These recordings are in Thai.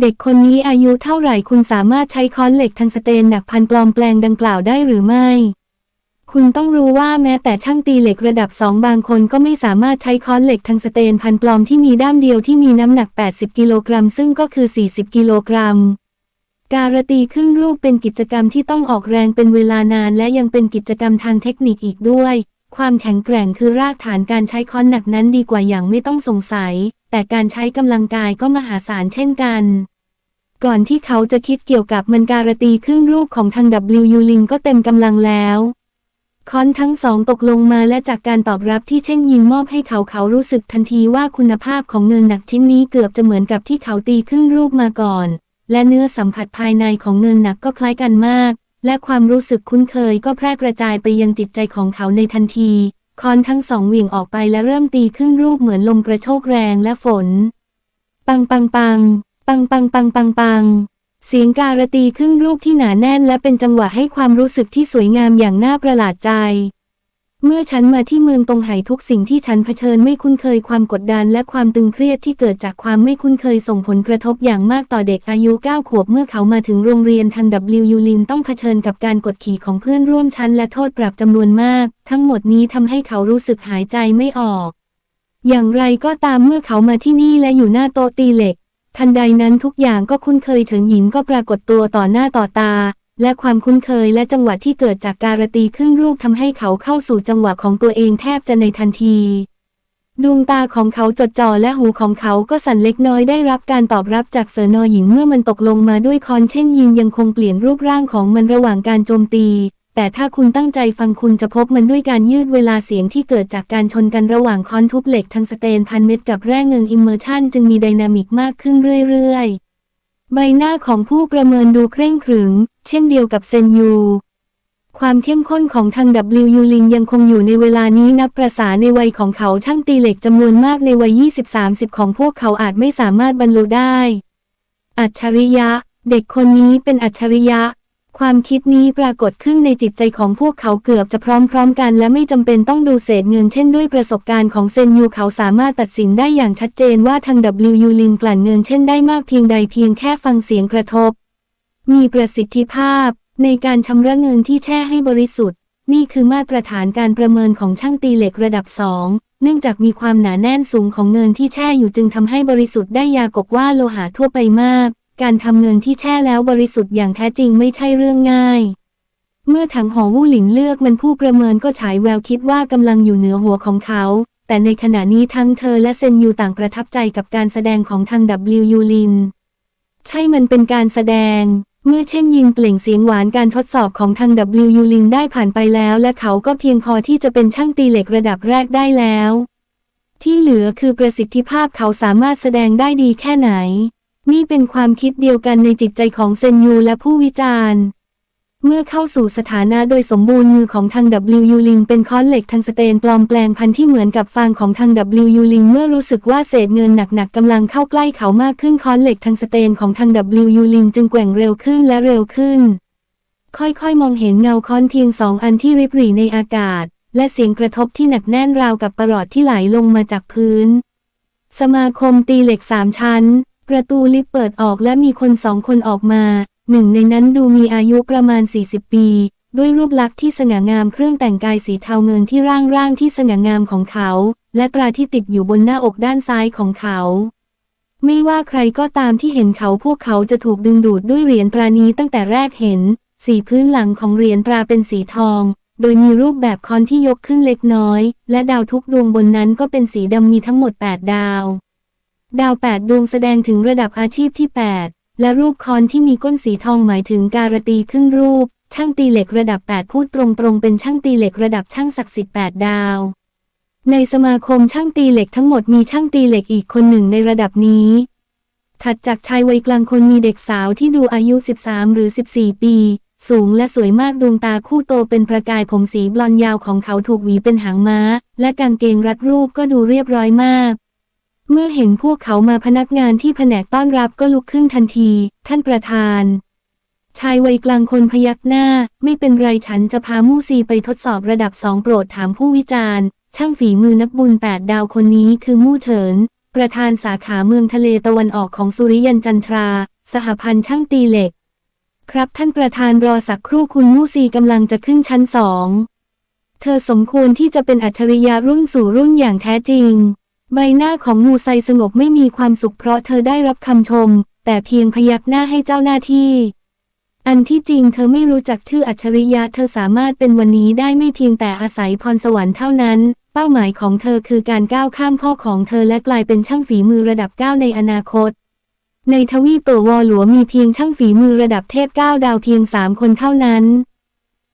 เด็กคนนี้อายุเท่าไหร่คุณสามารถใช้ค้อนเหล็กทางสเตนหนักพันปลอมแปลงดังกล่าวได้หรือไม่ คุณต้องรู้ว่าแม้แต่ช่างตีเหล็กระดับสองบางคนก็ไม่สามารถใช้ค้อนเหล็กทางสเตนพันปลอมที่มีด้ามเดียวที่มีน้ำหนัก 80 กิโลกรัมซึ่งก็คือ 40 กิโลกรัม การตีครึ่งรูปเป็นกิจกรรมที่ต้องออกแรงเป็นเวลานานและยังเป็นกิจกรรมทางเทคนิคอีกด้วย ความแข็งแกร่งคือรากฐานการใช้ค้อนหนักนั้นดีกว่าอย่างไม่ต้องสงสัย แต่การใช้กำลังกายก็มหาศาลเช่นกัน ก่อนที่เขาจะคิดเกี่ยวกับมันการตีครึ่งรูปของทาง W ลิงก็เต็มกำลังแล้วคอนทั้งสองตกลงมาและจากการตอบรับที่เช่นยินมอบให้เขาเขารู้สึกทันทีว่าคุณภาพของเงินหนักชิ้นนี้เกือบจะเหมือนกับที่เขาตีครึ่งรูปมาก่อน และเนื้อสัมผัสภายในของเงินหนักก็คล้ายกันมาก และความรู้สึกคุ้นเคยก็แพร่กระจายไปยังจิตใจของเขาในทันทีคอนทั้งสองเหวี่ยงออกไปและเริ่มตีครึ่งรูปเหมือนลมกระโชกแรงและฝน ปังปังปัง ปังปังปังปังปังเสียงการตีครึ่งรูปที่หนาแน่นและเป็นจังหวะให้ความรู้สึกที่สวยงามอย่างน่าประหลาดใจ เมื่อฉันมาที่เมืองตงไหทุกสิ่งที่ฉันเผชิญไม่คุ้นเคยความกดดันและความตึงเครียดที่เกิดจากความไม่คุ้นเคยส่งผลกระทบอย่างมากต่อเด็กอายุ 9 ขวบเมื่อเขามาถึงโรงเรียนทาง W ลินต้องเผชิญกับการกดขี่ของเพื่อนร่วมชั้นและโทษปรับจำนวนมาก ทั้งหมดนี้ทำให้เขารู้สึกหายใจไม่ออก อย่างไรก็ตามเมื่อเขามาที่นี่และอยู่หน้าโต๊ะตีเหล็ก ทันใดนั้นทุกอย่างก็คุ้นเคยเฉิงหญิงก็ปรากฏตัวต่อหน้าต่อตา และความคุ้นเคยและจังหวะที่เกิดจากการตีครึ่งรูปทำให้เขาเข้าสู่จังหวะของตัวเองแทบจะในทันที ดวงตาของเขาจดจ่อและหูของเขาก็สั่นเล็กน้อยได้รับการตอบรับจากเสนอหญิงเมื่อมันตกลงมาด้วยคอนเช่นยินยังคงเปลี่ยนรูปร่างของมันระหว่างการโจมตี แต่ถ้าคุณตั้งใจฟังคุณจะพบมันด้วยการยืดเวลาเสียงที่เกิดจากการชนกันระหว่างคอนทุบเหล็กทางสเตนพันเม็ดกับแร่เงินอิมเมอร์ชันจึงมีไดนามิกมากขึ้นเรื่อยๆ ใบหน้าของผู้ประเมินดูเคร่งขรึม เช่นเดียวกับเซนยู ความเข้มข้นของทาง W ลิงยังคงอยู่ในเวลานี้นับประสาในวัยของเขาช่างตีเหล็กจำนวนมากในวัย 20-30 ของพวกเขาอาจไม่สามารถบรรลุได้ อัจฉริยะ เด็กคนนี้เป็นอัจฉริยะ ความคิดนี้ปรากฏขึ้นในจิตใจของพวกเขาเกือบจะพร้อมๆ กันและไม่จำเป็นต้องดูเศษเงินเช่นด้วยประสบการณ์ของเซนยูเขาสามารถตัดสินได้อย่างชัดเจนว่าทาง W ลิงกลั่นเงินเช่นได้มากเพียงใดเพียงแค่ฟังเสียงกระทบ มีประสิทธิภาพ ในการชำระเงินที่แช่ให้บริสุทธิ์ นี่คือมาตรฐานการประเมินของช่างตีเหล็กระดับสองเนื่องจากมีความหนาแน่นสูงของเงินที่แช่อยู่จึงทำให้บริสุทธิ์ได้ยากกว่าโลหะทั่วไปมาก การทำเงินที่แช่แล้วบริสุทธิ์อย่างแท้จริงไม่ใช่เรื่องง่าย เมื่อถังหอวู่หลิงเลือกมันผู้ประเมินก็ฉายแววคิดว่ากำลังอยู่เหนือหัวของเขา แต่ในขณะนี้ทั้งเธอและเซนยูต่างประทับใจกับการแสดงของทาง W ยูลิน ใช่มันเป็นการแสดง เมื่อเช่นยิงเปล่งเสียงหวานการทดสอบของทาง W ยูลินได้ผ่านไปแล้ว และเขาก็เพียงพอที่จะเป็นช่างตีเหล็กระดับแรกได้แล้ว ที่เหลือคือประสิทธิภาพเขาสามารถแสดงได้ดีแค่ไหน นี่เป็นความคิดเดียวกันในจิตใจของเซนยูและผู้วิจารณ์ เมื่อเข้าสู่สถานะโดยสมบูรณ์มือของทาง W ลิงเป็นค้อนเหล็กทางสเตนปลอมแปลงพันที่เหมือนกับฟางของทาง W ลิงเมื่อรู้สึกว่าเศษเงินหนักๆกำลังเข้าใกล้เขามากขึ้นค้อนเหล็กทางสเตนของทาง W ลิงจึงแกว่งเร็วขึ้นและเร็วขึ้น ค่อยๆ มองเห็นเงาค้อนเพียงสองอันที่ริบหรี่ในอากาศ และเสียงกระทบที่หนักแน่นราวกับประหลอดที่ไหลลงมาจากพื้น สมาคมตีเหล็กสามชั้น ประตูลิฟต์เปิดออกและมีคนสองคนออกมา หนึ่งในนั้นดูมีอายุประมาณ 40 ปี ด้วยรูปลักษณ์ที่สง่างามเครื่องแต่งกายสีเทาเงินที่ร่างร่างที่สง่างามของเขา และตราที่ติดอยู่บนหน้าอกด้านซ้ายของเขา ไม่ว่าใครก็ตามที่เห็นเขาพวกเขาจะถูกดึงดูดด้วยเหรียญตรานี้ตั้งแต่แรกเห็น สีพื้นหลังของเหรียญตราเป็นสีทองโดยมีรูปแบบคอนที่ยกขึ้นเล็กน้อย และดาวทุกดวงบนนั้นก็เป็นสีดำมีทั้งหมด 8 ดาว ดาว8ดวงแสดงถึงระดับอาชีพที่ 8 และรูปคอนที่มีก้นสีทองหมายถึงการตีครึ่งรูป ช่างตีเหล็กระดับ 8 พูดตรงๆ เป็นช่างตีเหล็กระดับช่างศักดิ์สิทธิ์8ดาว ในสมาคมช่างตีเหล็กทั้งหมดมีช่างตีเหล็กอีกคนหนึ่งในระดับนี้ ถัดจากชายวัยกลางคนมีเด็กสาวที่ดูอายุ 13 หรือ 14 ปี สูงและสวยมากดวงตาคู่โตเป็นประกายผมสีบลอนด์ยาวของเขาถูกหวีเป็นหางม้า และกางเกงรัดรูปก็ดูเรียบร้อยมาก เมื่อเห็นพวกเขามาพนักงานที่แผนกต้อนรับก็ลุกขึ้นทันที ท่านประธาน ชายวัยกลางคนพยักหน้า ไม่เป็นไรฉันจะพามู่ซีไปทดสอบระดับสองโปรดถามผู้วิจารณ์ ช่างฝีมือนักบุญแปดดาวคนนี้คือมู่เฉิน ประธานสาขาเมืองทะเลตะวันออกของสุริยันจันทรา สหพันธ์ช่างตีเหล็ก ครับท่านประธานรอสักครู่คุณมู่ซีกำลังจะขึ้นชั้นสอง เธอสมควรที่จะเป็นอัจฉริยะรุ่นสู่รุ่นอย่างแท้จริง ใบหน้าของมูไซสงบไม่มีความสุขเพราะเธอได้รับคำชม แต่เพียงพยักหน้าให้เจ้าหน้าที่ อันที่จริงเธอไม่รู้จักชื่ออัจฉริยะเธอสามารถเป็นวันนี้ได้ไม่เพียงแต่อาศัยพรสวรรค์เท่านั้น เป้าหมายของเธอคือการก้าวข้ามพ่อของเธอและกลายเป็นช่างฝีมือระดับก้าในอนาคต ในทวีปเปอร์วอลหลัวมีเพียงช่างฝีมือระดับเทพเก้าดาวเพียงสามคนเท่านั้น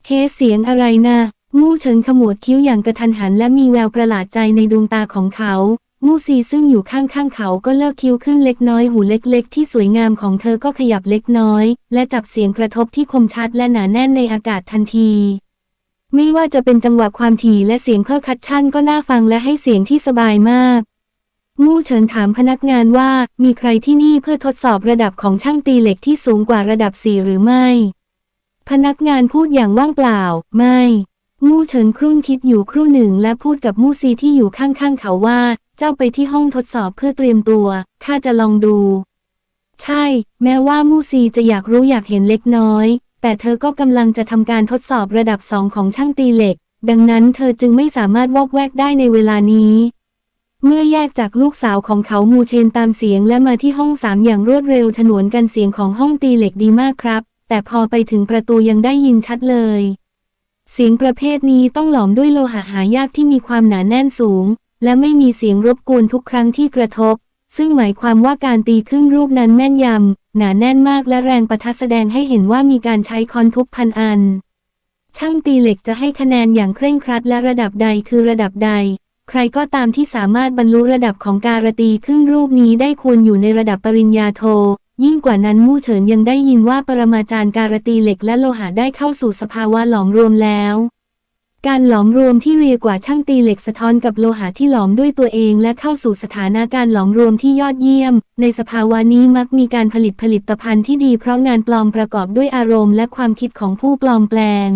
เฮเสียงอะไรนะมู่เฉินขมวดคิ้วอย่างกระทันหันและมีแววประหลาดใจในดวงตาของเขา มู่ซีซึ่งอยู่ข้างๆเขาก็เลิกคิ้วขึ้นเล็กน้อยหูเล็กๆ ที่สวยงามของเธอก็ขยับเล็กน้อย และจับเสียงกระทบที่คมชัดและหนาแน่นในอากาศทันที ไม่ว่าจะเป็นจังหวะความถี่และเสียงเพอคัชชั่นก็น่าฟังและให้เสียงที่สบายมาก มู่เฉินถามพนักงานว่ามีใครที่นี่เพื่อทดสอบระดับของช่างตีเหล็กที่สูงกว่าระดับสี่หรือไม่ พนักงานพูดอย่างว่างเปล่า ไม่ มู่เฉินครุ่นคิดอยู่ครู่หนึ่งและพูดกับมู่ซีที่อยู่ข้างๆเขาว่า เจ้าไปที่ห้องทดสอบเพื่อเตรียมตัว ข้าจะลองดู ใช่ แม้ว่ามู่ซีจะอยากรู้อยากเห็นเล็กน้อย แต่เธอก็กำลังจะทำการทดสอบระดับสองของช่างตีเหล็ก ดังนั้นเธอจึงไม่สามารถวอกแวกได้ในเวลานี้ เมื่อแยกจากลูกสาวของเขามูเชนตามเสียงและมาที่ห้องสามอย่างรวดเร็วฉนวนกันเสียงของห้องตีเหล็กดีมากครับ แต่พอไปถึงประตูยังได้ยินชัดเลย เสียงประเภทนี้ต้องหลอมด้วยโลหะหายากที่มีความหนาแน่นสูง และไม่มีเสียงรบกวนทุกครั้งที่กระทบ ซึ่งหมายความว่าการตีขึ้นรูปนั้นแม่นยำ หนาแน่นมากและแรงประทัดแสดงให้เห็นว่ามีการใช้คอนทุกพันอัน ช่างตีเหล็กจะให้คะแนนอย่างเคร่งครัดและระดับใดคือระดับใด ใครก็ตามที่สามารถบรรลุระดับของการตีขึ้นรูปนี้ได้ควรอยู่ในระดับปริญญาโท ยิ่งกว่านั้นมู่เฉินยังได้ยินว่าปรมาจารย์การตีเหล็กและโลหะได้เข้าสู่สภาวะหลอมรวมแล้ว การหลอมรวมที่เรียกว่าช่างตีเหล็กสะท้อนกับโลหะที่หลอมด้วยตัวเองและเข้าสู่สถานะการหลอมรวมที่ยอดเยี่ยม ในสภาวะนี้มักมีการผลิตผลิตภัณฑ์ที่ดีเพราะงานปลอมประกอบด้วยอารมณ์และความคิดของผู้ปลอมแปลง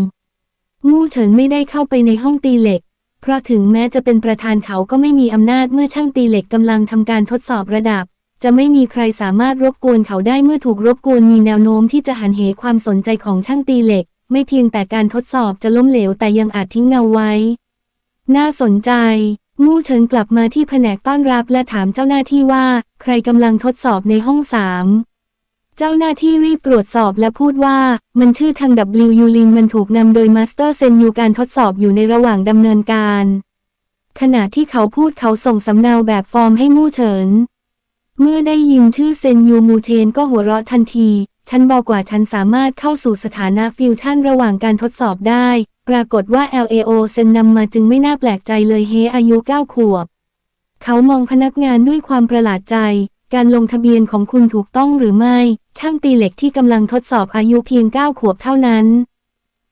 มู่เฉินไม่ได้เข้าไปในห้องตีเหล็กเพราะถึงแม้จะเป็นประธานเขาก็ไม่มีอำนาจเมื่อช่างตีเหล็กกำลังทำการทดสอบระดับ จะไม่มีใครสามารถรบกวนเขาได้เมื่อถูกรบกวนมีแนวโน้มที่จะหันเหความสนใจของช่างตีเหล็ก ไม่เพียงแต่การทดสอบจะล้มเหลวแต่ยังอาจทิ้งเงาไว้ น่าสนใจมู่เฉินกลับมาที่แผนกต้อนรับและถามเจ้าหน้าที่ว่า ใครกำลังทดสอบในห้องสามเจ้าหน้าที่รีบตรวจสอบและพูดว่า มันชื่อทาง W ยูลินมันถูกนำโดยมาสเตอร์เซนยูการทดสอบอยู่ในระหว่างดำเนินการ ขณะที่เขาพูดเขาส่งสำเนาแบบฟอร์มให้มู่เฉิน เมื่อได้ยินชื่อเซนยูมูเทนก็หัวเราะทันที ฉันบอกว่าฉันสามารถเข้าสู่สถานะฟิวชั่นระหว่างการทดสอบได้ ปรากฏว่า LAO เซนนำมาจึงไม่น่าแปลกใจเลยเฮอายุ 9 ขวบ เขามองพนักงานด้วยความประหลาดใจ การลงทะเบียนของคุณถูกต้องหรือไม่ ช่างตีเหล็กที่กำลังทดสอบอายุเพียง 9 ขวบเท่านั้น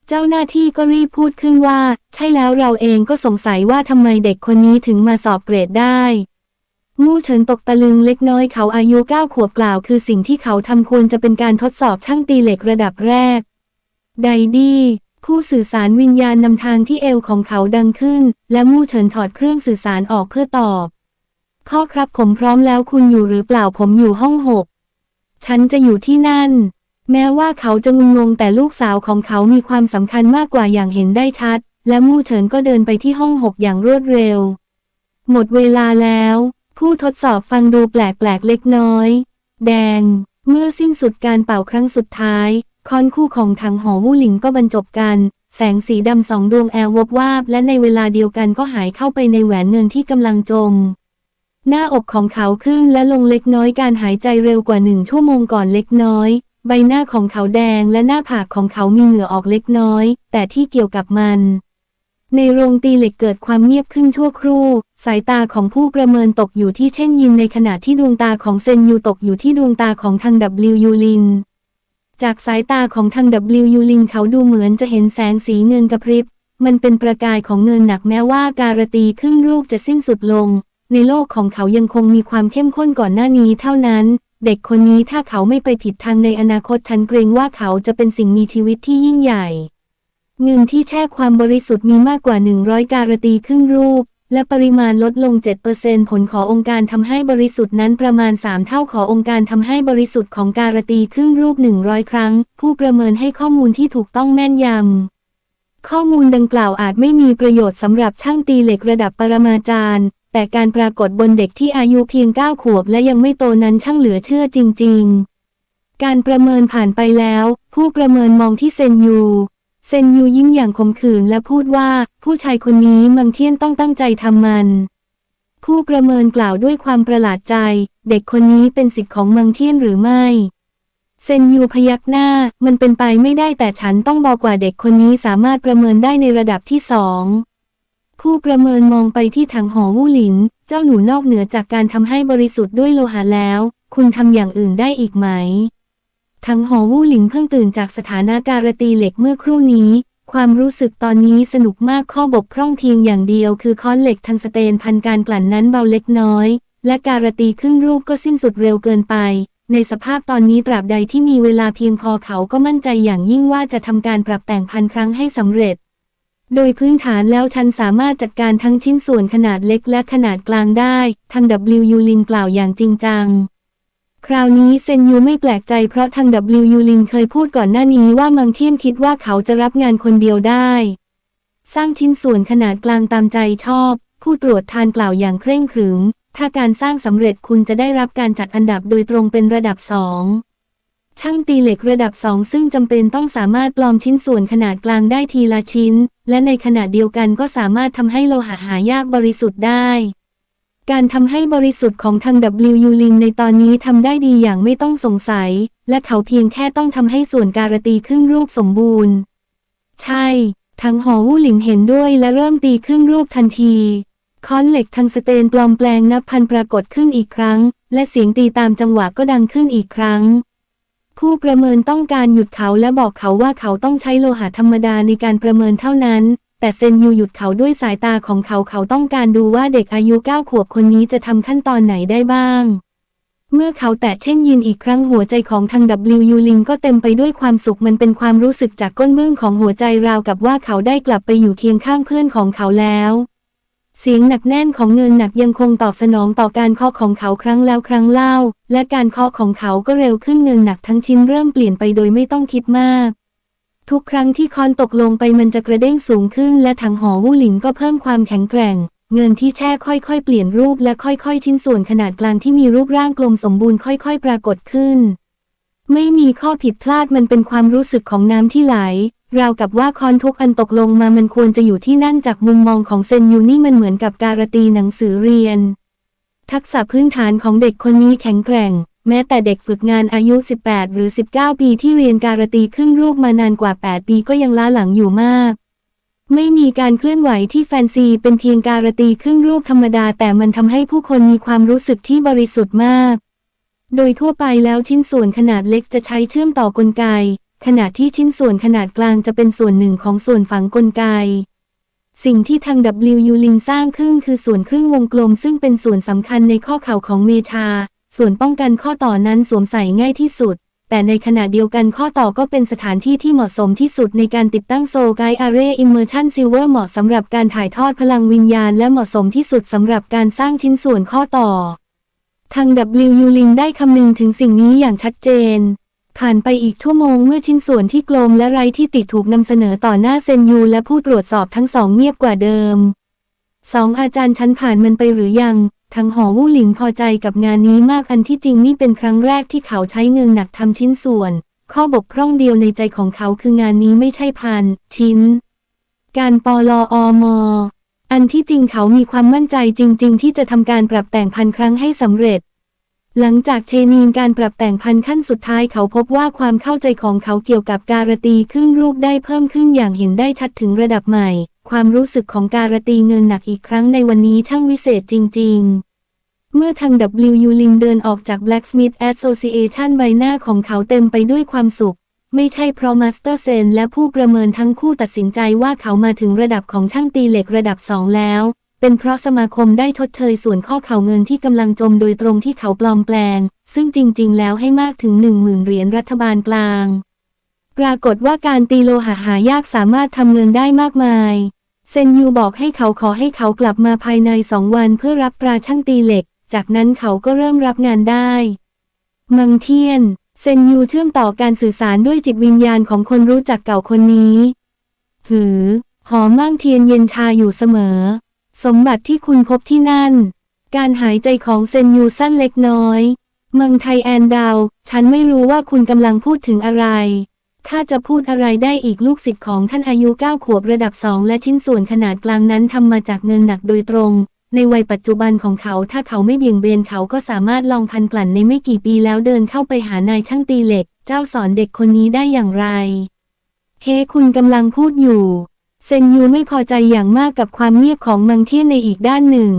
เจ้าหน้าที่ก็รีบพูดขึ้นว่า ใช่แล้วเราเองก็สงสัยว่าทำไมเด็กคนนี้ถึงมาสอบเกรดได้ มู่เฉินตกตะลึงเล็กน้อยเขาอายุ9ขวบกล่าวคือสิ่งที่เขาทำควรจะเป็นการทดสอบช่างตีเหล็กระดับแรก ไดดี้ผู้สื่อสารวิญญาณนำทางที่เอวของเขาดังขึ้น และมู่เฉินถอดเครื่องสื่อสารออกเพื่อตอบ พ่อครับผมพร้อมแล้วคุณอยู่หรือเปล่าผมอยู่ห้องหกฉันจะอยู่ที่นั่น แม้ว่าเขาจะงุนงงแต่ลูกสาวของเขามีความสำคัญมากกว่าอย่างเห็นได้ชัด และมู่เฉินก็เดินไปที่ห้องหกอย่างรวดเร็ว หมดเวลาแล้ว ผู้ทดสอบฟังดูแปลกๆเล็กน้อย แดง เมื่อสิ้นสุดการเป่าครั้งสุดท้าย คอนคู่ของถังหอวู่หลิงก็บรรจบกัน แสงสีดำสองดวงแอลวบวาบ และในเวลาเดียวกันก็หายเข้าไปในแหวนเงินที่กำลังจม หน้าอกของเขาขึ้นและลงเล็กน้อยการหายใจเร็วกว่าหนึ่งชั่วโมงก่อนเล็กน้อย ใบหน้าของเขาแดงและหน้าผากของเขามีเหงื่อออกเล็กน้อย แต่ที่เกี่ยวกับมัน ในโรงตีเหล็กเกิดความเงียบขึ้นชั่วครู่ สายตาของผู้ประเมินตกอยู่ที่เช่นยินในขณะที่ดวงตาของเซนยูตกอยู่ที่ดวงตาของทาง W ยูลิน จากสายตาของทาง W ยูลินเขาดูเหมือนจะเห็นแสงสีเงินกระพริบ มันเป็นประกายของเงินหนักแม้ว่าการตีครึ่งรูปจะสิ้นสุดลง ในโลกของเขายังคงมีความเข้มข้นก่อนหน้านี้เท่านั้น เด็กคนนี้ถ้าเขาไม่ไปผิดทางในอนาคตฉันเกรงว่าเขาจะเป็นสิ่งมีชีวิตที่ยิ่งใหญ่ เงินที่แช่ความบริสุทธิ์มีมากกว่า 100 การตีครึ่งรูป และปริมาณลดลง 7%ผลขอองค์การทำให้บริสุทธิ์นั้นประมาณ 3 เท่าขอองค์การทำให้บริสุทธิ์ของการตีครึ่งรูป 100 ครั้ง ผู้ประเมินให้ข้อมูลที่ถูกต้องแม่นยำ ข้อมูลดังกล่าวอาจไม่มีประโยชน์สำหรับช่างตีเหล็กระดับปรมาจารย์ แต่การปรากฏบนเด็กที่อายุเพียง 9 ขวบและยังไม่โตนั้นช่างเหลือเชื่อจริง ๆ การประเมินผ่านไปแล้ว ผู้ประเมินมองที่เซนยู เซนยูยิ้มอย่างขมขื่นและพูดว่า ผู้ชายคนนี้มังเทียนต้องตั้งใจทำมัน ผู้ประเมินกล่าวด้วยความประหลาดใจ เด็กคนนี้เป็นสิทธิ์ของมังเทียนหรือไม่ เซนยูพยักหน้า มันเป็นไปไม่ได้แต่ฉันต้องบอกว่าเด็กคนนี้สามารถประเมินได้ในระดับที่สองผู้ประเมินมองไปที่ถังหอวู่หลิน เจ้าหนูนอกเหนือจากการทำให้บริสุทธิ์ด้วยโลหะแล้ว คุณทำอย่างอื่นได้อีกไหม ทั้งหอวู่หลิงเพิ่งตื่นจากสถานาการตีเหล็กเมื่อครู่นี้ ความรู้สึกตอนนี้สนุกมากข้อบกพร่องเพียงอย่างเดียวคือค้อนเหล็กทางสเตนพันการกลั่นนั้นเบาเล็กน้อย และการตีครึ่งรูปก็สิ้นสุดเร็วเกินไป ในสภาพตอนนี้ตราบใดที่มีเวลาเพียงพอเขาก็มั่นใจอย่างยิ่งว่าจะทำการปรับแต่งพันครั้งให้สำเร็จ โดยพื้นฐานแล้วฉันสามารถจัดการทั้งชิ้นส่วนขนาดเล็กและขนาดกลางได้ทาง W ลินกล่าวอย่างจริงจัง คราวนี้เซนยูไม่แปลกใจเพราะทาง W ยูลินเคยพูดก่อนหน้านี้ว่ามังเทียนคิดว่าเขาจะรับงานคนเดียวได้ สร้างชิ้นส่วนขนาดกลางตามใจชอบ ผู้ตรวจทานกล่าวอย่างเคร่งขรึม ถ้าการสร้างสำเร็จคุณจะได้รับการจัดอันดับโดยตรงเป็นระดับสองช่างตีเหล็กระดับสองซึ่งจำเป็นต้องสามารถปลอมชิ้นส่วนขนาดกลางได้ทีละชิ้น และในขณะเดียวกันก็สามารถทำให้โลหะหายากบริสุทธิ์ได้ การทำให้บริสุทธิ์ของทาง W ยูลินในตอนนี้ทำได้ดีอย่างไม่ต้องสงสัย และเขาเพียงแค่ต้องทำให้ส่วนการตีครึ่งรูปสมบูรณ์ ใช่ ทั้งหอวู่หลิงเห็นด้วยและเริ่มตีครึ่งรูปทันที ค้อนเหล็กทางสเตนปลอมแปลงนับพันปรากฏขึ้นอีกครั้ง และเสียงตีตามจังหวะก็ดังขึ้นอีกครั้ง ผู้ประเมินต้องการหยุดเขาและบอกเขาว่าเขาต้องใช้โลหะธรรมดาในการประเมินเท่านั้น แต่เซนยูหยุดเขาด้วยสายตาของเขาเขาต้องการดูว่าเด็กอายุเก้าขวบคนนี้จะทำขั้นตอนไหนได้บ้าง เมื่อเขาแตะเช่นยินอีกครั้งหัวใจของทาง W ยูลิงก็เต็มไปด้วยความสุขมันเป็นความรู้สึกจากก้นเบื้องของหัวใจราวกับว่าเขาได้กลับไปอยู่เคียงข้างเพื่อนของเขาแล้วเสียงหนักแน่นของเงินหนักยังคงตอบสนองต่อการเคาะของเขาครั้งแล้วครั้งเล่า และการเคาะของเขาก็เร็วขึ้นเงินหนักทั้งชิ้นเริ่มเปลี่ยนไปโดยไม่ต้องคิดมาก ทุกครั้งที่คอนตกลงไปมันจะกระเด้งสูงขึ้น และถังหอวู่หลิงก็เพิ่มความแข็งแกร่ง เงินที่แช่ค่อยๆ เปลี่ยนรูปและค่อยๆ ชิ้นส่วนขนาดกลางที่มีรูปร่างกลมสมบูรณ์ค่อยๆ ปรากฏขึ้น ไม่มีข้อผิดพลาดมันเป็นความรู้สึกของน้ำที่ไหลราวกับว่าคอนทุกอันตกลงมามันควรจะอยู่ที่นั่นจากมุมมองของเซนยูนี่มันเหมือนกับการตีหนังสือเรียน ทักษะพื้นฐานของเด็กคนนี้แข็งแกร่ง แม้แต่เด็กฝึกงานอายุ 18 หรือ 19 ปีที่เรียนการตีครึ่งรูปมานานกว่า 8 ปีก็ยังล้าหลังอยู่มาก ไม่มีการเคลื่อนไหวที่แฟนซีเป็นเพียงการตีครึ่งรูปธรรมดา แต่มันทำให้ผู้คนมีความรู้สึกที่บริสุทธิ์มาก โดยทั่วไปแล้วชิ้นส่วนขนาดเล็กจะใช้เชื่อมต่อกลไก ขณะที่ชิ้นส่วนขนาดกลางจะเป็นส่วนหนึ่งของส่วนฝังกลไกสิ่งที่ทาง W ลิงสร้างขึ้นคือส่วนครึ่งวงกลมซึ่งเป็นส่วนสำคัญในข้อเข่าของเมชา ส่วนป้องกันข้อต่อนั้นสวมใส่ง่ายที่สุด แต่ในขณะเดียวกันข้อต่อก็เป็นสถานที่ที่เหมาะสมที่สุดในการติดตั้งโซลไกอาร์เรย์อิมเมอร์ชันซิลเวอร์เหมาะสำหรับการถ่ายทอดพลังวิญญาณ และเหมาะสมที่สุดสำหรับการสร้างชิ้นส่วนข้อต่อ ทาง W ลิงได้คำนึงถึงสิ่งนี้อย่างชัดเจนผ่านไปอีกชั่วโมงเมื่อชิ้นส่วนที่กลมและไร้ที่ติดถูกนำเสนอต่อหน้าเซนยูและผู้ตรวจสอบทั้งสองเงียบกว่าเดิมสองอาจารย์ชั้นผ่านมันไปหรือยัง ทั้งหอวู่หลิงพอใจกับงานนี้มากอันที่จริงนี่เป็นครั้งแรกที่เขาใช้เงินหนักทำชิ้นส่วน ข้อบกพร่องเดียวในใจของเขาคืองานนี้ไม่ใช่พัน ชิ้น การปลออมอันที่จริงเขามีความมั่นใจจริง ๆ ที่จะทำการปรับแต่งพันครั้งให้สำเร็จ หลังจากเชนีนการปรับแต่งพันขั้นสุดท้ายเขาพบว่าความเข้าใจของเขาเกี่ยวกับการตีครึ่งรูปได้เพิ่มขึ้นอย่างเห็นได้ชัดถึงระดับใหม่ ความรู้สึกของการตีเงินหนักอีกครั้งในวันนี้ช่างวิเศษจริง ๆเมื่อทาง W ลิงเดินออกจาก Blacksmith Association ใบหน้าของเขาเต็มไปด้วยความสุข ไม่ใช่เพราะมาสเตอร์เซนและผู้ประเมินทั้งคู่ตัดสินใจว่าเขามาถึงระดับของช่างตีเหล็กระดับสองแล้ว เป็นเพราะสมาคมได้ชดเชยส่วนข้อเข่าเงินที่กำลังจมโดยตรงที่เขาปลอมแปลง ซึ่งจริง ๆ แล้วให้มากถึง 1 0,000 เหรียญรัฐบาลกลาง ปรากฏว่าการตีโลหะหายากสามารถทำเงินได้มากมาย เซนยูบอกให้เขาขอให้เขากลับมาภายในสองวันเพื่อรับตราช่างตีเหล็ก จากนั้นเขาก็เริ่มรับงานได้ มังเทียน เซนยูเชื่อมต่อการสื่อสารด้วยจิตวิญญาณของคนรู้จักเก่าคนนี้ หือ หอมมั่งเทียนเย็นชาอยู่เสมอ สมบัติที่คุณพบที่นั่น การหายใจของเซนยูสั้นเล็กน้อยมืองไทแอนดาว ฉันไม่รู้ว่าคุณกำลังพูดถึงอะไร ข้าจะพูดอะไรได้อีกลูกศิษย์ของท่านอายุเก้าขวบระดับสองและชิ้นส่วนขนาดกลางนั้นทำมาจากเงินหนักโดยตรง ในวัยปัจจุบันของเขาถ้าเขาไม่เบี่ยงเบนเขาก็สามารถลองพันกลั่นในไม่กี่ปีแล้วเดินเข้าไปหานายช่างตีเหล็ก เจ้าสอนเด็กคนนี้ได้อย่างไร เฮ้คุณกำลังพูดอยู่ เซนยูไม่พอใจอย่างมากกับความเงียบของมังเทียนในอีกด้านหนึ่ง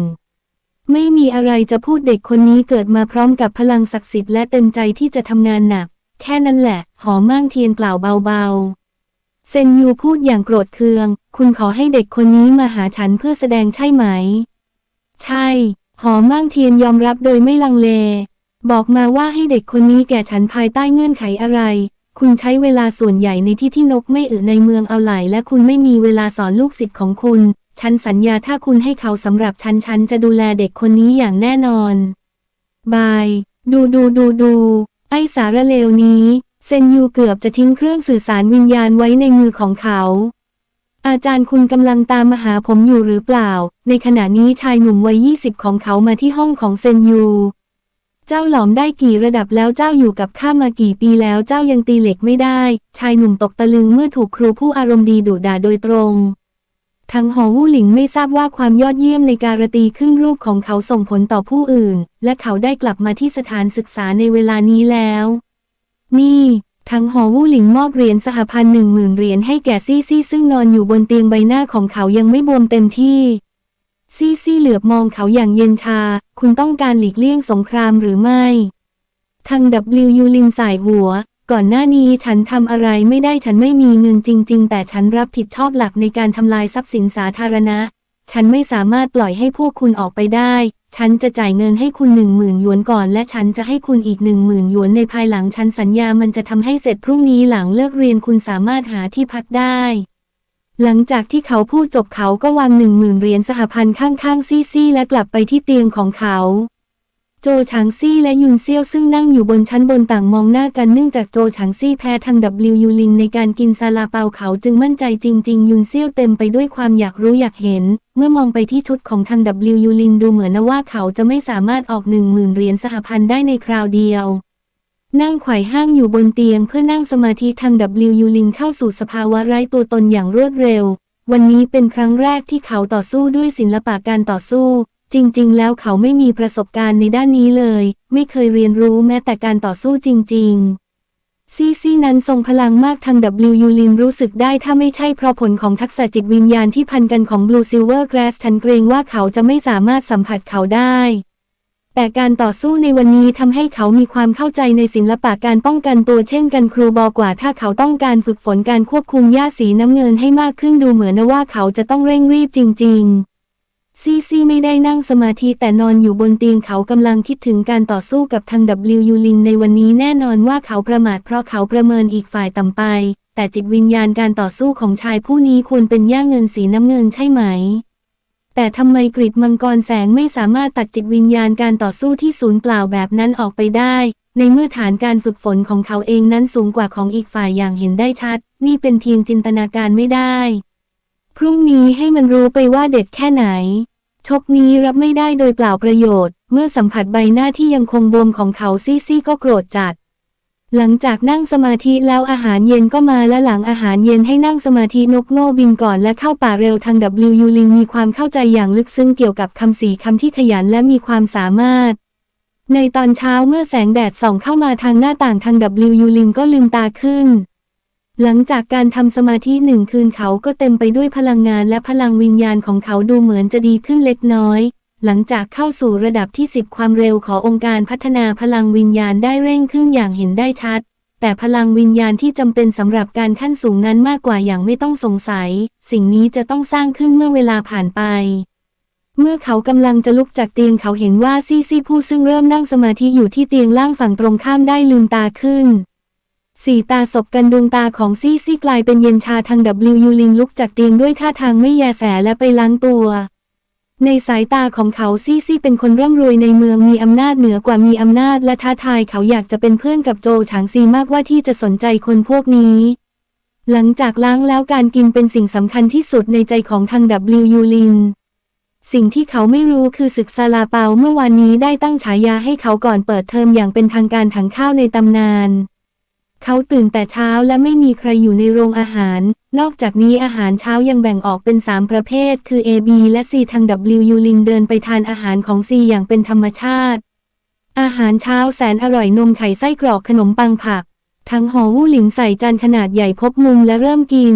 ไม่มีอะไรจะพูดเด็กคนนี้เกิดมาพร้อมกับพลังศักดิ์สิทธิ์และเต็มใจที่จะทำงานหนัก แค่นั้นแหละ หอมั่งเทียนกล่าวเบาๆ เซนยูพูดอย่างโกรธเคือง คุณขอให้เด็กคนนี้มาหาฉันเพื่อแสดงใช่ไหม ใช่ หอมั่งเทียนยอมรับโดยไม่ลังเล บอกมาว่าให้เด็กคนนี้แก่ฉันภายใต้เงื่อนไขอะไร คุณใช้เวลาส่วนใหญ่ในที่ที่นกไม่อึในเมืองเอาไหลและคุณไม่มีเวลาสอนลูกศิษย์ของคุณ ฉันสัญญาถ้าคุณให้เขาสำหรับฉันฉันจะดูแลเด็กคนนี้อย่างแน่นอน บาย ดูดูดูดู ไอสารเลวนี้ เซนยูเกือบจะทิ้งเครื่องสื่อสารวิญญาณไว้ในมือของเขา อาจารย์คุณกำลังตามมาหาผมอยู่หรือเปล่า ในขณะนี้ชายหนุ่มวัยยี่สิบของเขามาที่ห้องของเซนยู เจ้าหลอมได้กี่ระดับแล้วเจ้าอยู่กับข้ามากี่ปีแล้วเจ้ายังตีเหล็กไม่ได้ ชายหนุ่มตกตะลึงเมื่อถูกครูผู้อารมณ์ดีดุด่าโดยตรง ทั้งหอวู่หลิงไม่ทราบว่าความยอดเยี่ยมในการตีขึ้นรูปของเขาส่งผลต่อผู้อื่น และเขาได้กลับมาที่สถานศึกษาในเวลานี้แล้ว นี่ทั้งหอวู่หลิงมอบเหรียญสหพันธ์หนึ่งหมื่นเหรียญให้แก่ซี่ซี่ซึ่งนอนอยู่บนเตียงใบหน้าของเขายังไม่บวมเต็มที่ซี่ซี่เหลือบมองเขาอย่างเย็นชา คุณต้องการหลีกเลี่ยงสงครามหรือไม่ ทางดับลิวยูลินสายหัว ก่อนหน้านี้ฉันทำอะไรไม่ได้ฉันไม่มีเงินจริง ๆ แต่ฉันรับผิดชอบหลักในการทำลายทรัพย์สินสาธารณะ ฉันไม่สามารถปล่อยให้พวกคุณออกไปได้ ฉันจะจ่ายเงินให้คุณหนึ่งหมื่นหยวนก่อน และฉันจะให้คุณอีกหนึ่งหมื่นหยวนในภายหลังฉันสัญญามันจะทำให้เสร็จพรุ่งนี้หลังเลิกเรียนคุณสามารถหาที่พักได้ หลังจากที่เขาพูดจบเขาก็วางหนึ่งหมื่นเหรียญสหพันธ์ข้างๆซี่ซี่และกลับไปที่เตียงของเขา โจฉางซี่และยุนเซี่ยวซึ่งนั่งอยู่บนชั้นบนต่างมองหน้ากันเนื่องจากโจฉางซี่แพ้ทางดับลิวยูลินในการกินซาลาเปาเขาจึงมั่นใจจริง ๆ ยุนเซี่ยวเต็มไปด้วยความอยากรู้อยากเห็น เมื่อมองไปที่ชุดของทางดับลิวยูลินดูเหมือนว่าเขาจะไม่สามารถออกหนึ่งหมื่นเหรียญสหพันธ์ได้ในคราวเดียว นั่งไขว่ห้างอยู่บนเตียงเพื่อนั่งสมาธิทางดับลิวยูลินเข้าสู่สภาวะไร้ตัวตนอย่างรวดเร็ว วันนี้เป็นครั้งแรกที่เขาต่อสู้ด้วยศิลปะการต่อสู้ จริง ๆ แล้วเขาไม่มีประสบการณ์ในด้านนี้เลย ไม่เคยเรียนรู้แม้แต่การต่อสู้จริง ๆ ซีซีนั้นทรงพลังมากทาง W ยูลินรู้สึกได้ถ้าไม่ใช่เพราะผลของทักษะจิตวิญญาณที่พันกันของ Blue Silver Grass ฉันเกรงว่าเขาจะไม่สามารถสัมผัสเขาได้ แต่การต่อสู้ในวันนี้ทำให้เขามีความเข้าใจในศิลปะการป้องกันตัวเช่นกันครูบอกว่าถ้าเขาต้องการฝึกฝนการควบคุมหญ้าสีน้ำเงินให้มากขึ้นดูเหมือนนะว่าเขาจะต้องเร่งรีบจริง ๆ ซีซีไม่ได้นั่งสมาธิแต่นอนอยู่บนเตียงเขากำลังคิดถึงการต่อสู้กับทาง W ยูลินในวันนี้แน่นอนว่าเขาประมาทเพราะเขาประเมินอีกฝ่ายต่ำไป แต่จิตวิญญาณการต่อสู้ของชายผู้นี้ควรเป็นหญ้าเงินสีน้ำเงินใช่ไหม แต่ทำไมกริดมังกรแสงไม่สามารถตัดจิตวิญญาณการต่อสู้ที่ศูนย์เปล่าแบบนั้นออกไปได้ ในเมื่อฐานการฝึกฝนของเขาเองนั้นสูงกว่าของอีกฝ่ายอย่างเห็นได้ชัด นี่เป็นเพียงจินตนาการไม่ได้ พรุ่งนี้ให้มันรู้ไปว่าเด็ดแค่ไหน ชกนี้รับไม่ได้โดยเปล่าประโยชน์ เมื่อสัมผัสใบหน้าที่ยังคงบวมของเขาซี่ซี่ก็โกรธจัด หลังจากนั่งสมาธิแล้วอาหารเย็นก็มาและหลังอาหารเย็นให้นั่งสมาธินกโง่บินก่อนและเข้าป่าเร็วทาง W ยูลิงมีความเข้าใจอย่างลึกซึ้งเกี่ยวกับคำสีคำที่ขยันและมีความสามารถในตอนเช้าเมื่อแสงแดดส่องเข้ามาทางหน้าต่างทาง W ยูลิงก็ลืมตาขึ้น หลังจากการทำสมาธิหนึ่งคืนเขาก็เต็มไปด้วยพลังงานและพลังวิญญาณของเขาดูเหมือนจะดีขึ้นเล็กน้อย หลังจากเข้าสู่ระดับที่ 10 ความเร็วขององค์การพัฒนาพลังวิญญาณได้เร่งขึ้นอย่างเห็นได้ชัด แต่พลังวิญญาณที่จำเป็นสำหรับการขั้นสูงนั้นมากกว่าอย่างไม่ต้องสงสัย สิ่งนี้จะต้องสร้างขึ้นเมื่อเวลาผ่านไป เมื่อเขากำลังจะลุกจากเตียงเขาเห็นว่าซี่ซี่ผู้ซึ่งเริ่มนั่งสมาธิอยู่ที่เตียงล่างฝั่งตรงข้ามได้ลืมตาขึ้น สี่ตาสบกันดวงตาของซี่ซี่กลายเป็นเย็นชาทาง W ยูลิงลุกจากเตียงด้วยท่าทางไม่แยแสและไปล้างตัว ในสายตาของเขาซี่ซี่เป็นคนร่ำรวยในเมืองมีอำนาจเหนือกว่ามีอำนาจและท้าทายเขาอยากจะเป็นเพื่อนกับโจฉางซีมากว่าที่จะสนใจคนพวกนี้ หลังจากล้างแล้วการกินเป็นสิ่งสำคัญที่สุดในใจของทาง W ยูลินสิ่งที่เขาไม่รู้คือศึกซาลาเปาเมื่อวานนี้ได้ตั้งฉายาให้เขาก่อนเปิดเทอมอย่างเป็นทางการถังข้าวในตำนาน เขาตื่นแต่เช้าและไม่มีใครอยู่ในโรงอาหาร นอกจากนี้อาหารเช้ายังแบ่งออกเป็น 3 ประเภท คือ A B และ C ทาง W ยูลินเดินไปทานอาหารของ C อย่างเป็นธรรมชาติ อาหารเช้าแสนอร่อยนมไข่ไส้กรอกขนมปังผัก ทั้งห่อวู่หลินใส่จานขนาดใหญ่พบมุมและเริ่มกิน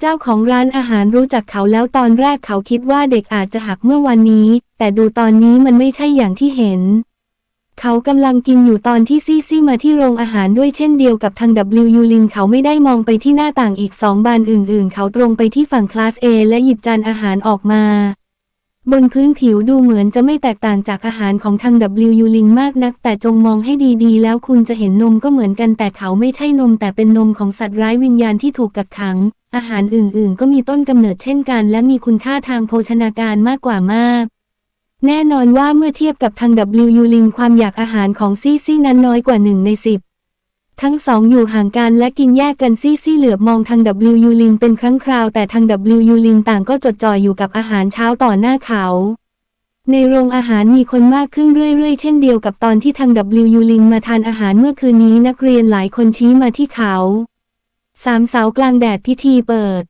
เจ้าของร้านอาหารรู้จักเขาแล้วตอนแรกเขาคิดว่าเด็กอาจจะหักเมื่อวันนี้ แต่ดูตอนนี้มันไม่ใช่อย่างที่เห็น เขากำลังกินอยู่ตอนที่ซี่ซี่มาที่โรงอาหารด้วยเช่นเดียวกับทาง W ยูลินเขาไม่ได้มองไปที่หน้าต่างอีกสองบานอื่นๆ เขาตรงไปที่ฝั่งคลาส A และหยิบจานอาหารออกมา บนพื้นผิวดูเหมือนจะไม่แตกต่างจากอาหารของทาง W ยูลินมากนัก แต่จงมองให้ดีๆ แล้วคุณจะเห็นนมก็เหมือนกันแต่เขาไม่ใช่นม แต่เป็นนมของสัตว์ร้ายวิญญาณที่ถูกกักขัง อาหารอื่นๆ ก็มีต้นกำเนิดเช่นกัน และมีคุณค่าทางโภชนาการมากกว่ามาก แน่นอนว่าเมื่อเทียบกับทาง W ยูลินความอยากอาหารของซี่ซี่นั้นน้อยกว่าหนึ่งในสิบทั้งสองอยู่ห่างกันและกินแยกกันซี่ซี่เหลือบมองทาง W ยูลินเป็นครั้งคราว แต่ทาง W ยูลินต่างก็จดจ่ออยู่กับอาหารเช้าต่อหน้าเขา ในโรงอาหารมีคนมากขึ้นเรื่อยๆ เช่นเดียวกับตอนที่ทาง W ยูลินมาทานอาหารเมื่อคืนนี้นักเรียนหลายคนชี้มาที่เขา สามเสากลางแดดพิธีเปิด